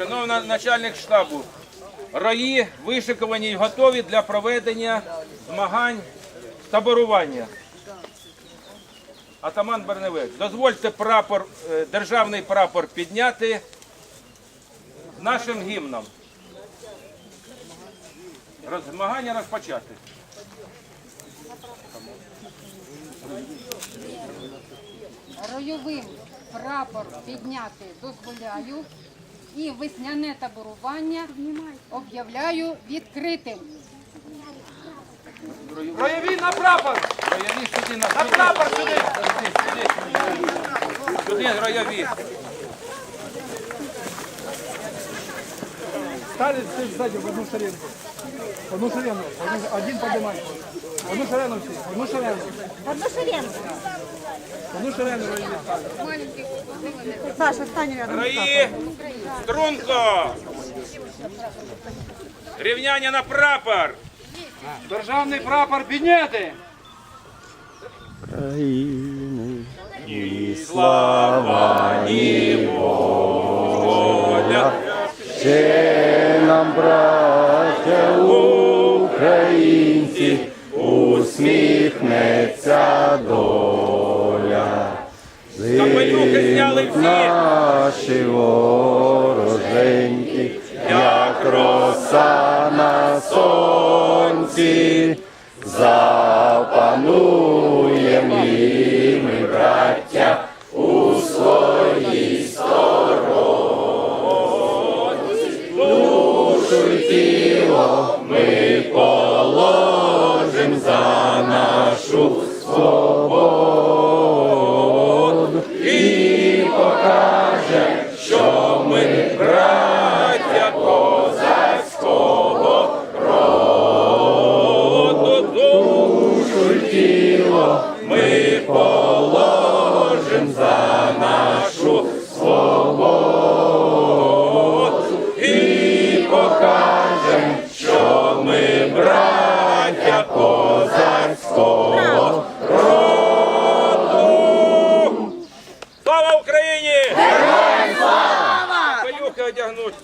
Шановна начальник штабу, рої вишикувані й готові для проведення змагань таборування. Атаман Берневець, дозвольте прапор, е, державний прапор підняти нашим гімном. Змагання розпочати. Ройовим прапор підняти дозволяю і весняне таборування об'являю відкритим. Проявіть на прапор! Ройові сюди на На прапор сюди! Сюди, сюди. Сюди ройові. Стали все сзади в одну шеренку. В одну шеренгу. В одну- Один поднимай. В одну шеренгу все. В одну шеренгу. Одну шеренку. В одну шеренгу. Саша, стань рядом. Рої, струнко. Рівняння на прапор. Державний прапор підняти! Воля. Ще нам, браття українці, усміхнеться доля. Зняли всі. Наші як роса на сонці, запануєм і ми, браття, у своїй стороні. Душу й тіло ми положим за нашу свободу і покаже, що ми ми положим за нашу свободу і покажем, що ми браття козацького роду. Слава Україні! Героям слава! Пилюхи одягнуть!